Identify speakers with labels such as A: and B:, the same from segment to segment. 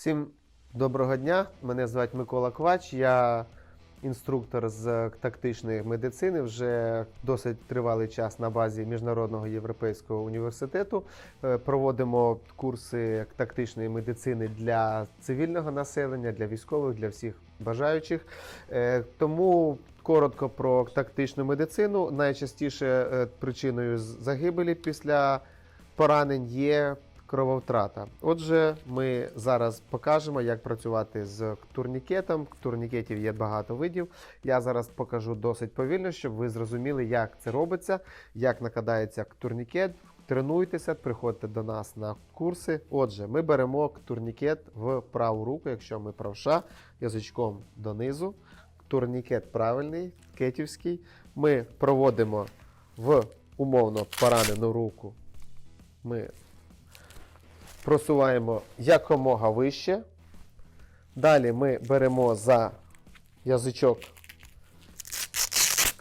A: Всім доброго дня. Мене звати Микола Квач. Я інструктор з тактичної медицини. Вже досить тривалий час на базі Міжнародного європейського університету. Е, Проводимо курси тактичної медицини для цивільного населення, для військових, для всіх бажаючих. Е, Тому коротко про тактичну медицину. Найчастіше е, причиною загибелі після поранень є крововтрата. Отже, ми зараз покажемо, як працювати з турнікетом. Турнікетів є багато видів. Я зараз покажу досить повільно, щоб ви зрозуміли, як це робиться, як накладається турнікет. Тренуйтеся, приходьте до нас на курси. Отже, ми беремо турнікет в праву руку, якщо ми правша, язичком донизу. Турнікет правильний, кетівський. Ми проводимо в умовно поранену руку. Ми просуваємо якомога вище. Далі ми беремо за язичок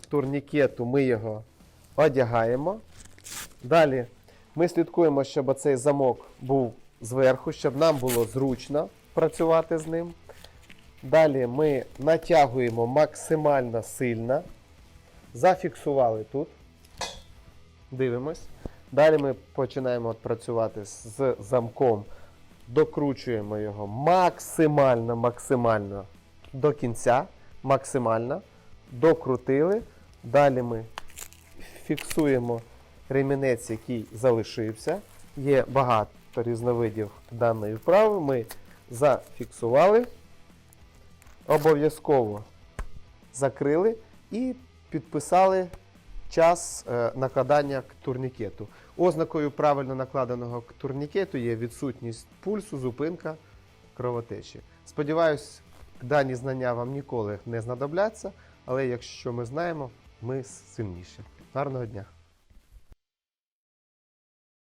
A: турнікету, ми його одягаємо. Далі ми слідкуємо, щоб цей замок був зверху, щоб нам було зручно працювати з ним. Далі ми натягуємо максимально сильно. Зафіксували тут. Дивимось. Далі ми починаємо працювати з замком, докручуємо його максимально, максимально до кінця. Максимально. Докрутили. Далі ми фіксуємо ремінець, який залишився. Є багато різновидів даної вправи. Ми зафіксували. Обов'язково закрили і підписали час е, накладання турнікету. Ознакою правильно накладеного турнікету є відсутність пульсу, зупинка кровотечі. Сподіваюсь, дані знання вам ніколи не знадобляться, але якщо ми знаємо, ми сильніші. Гарного дня!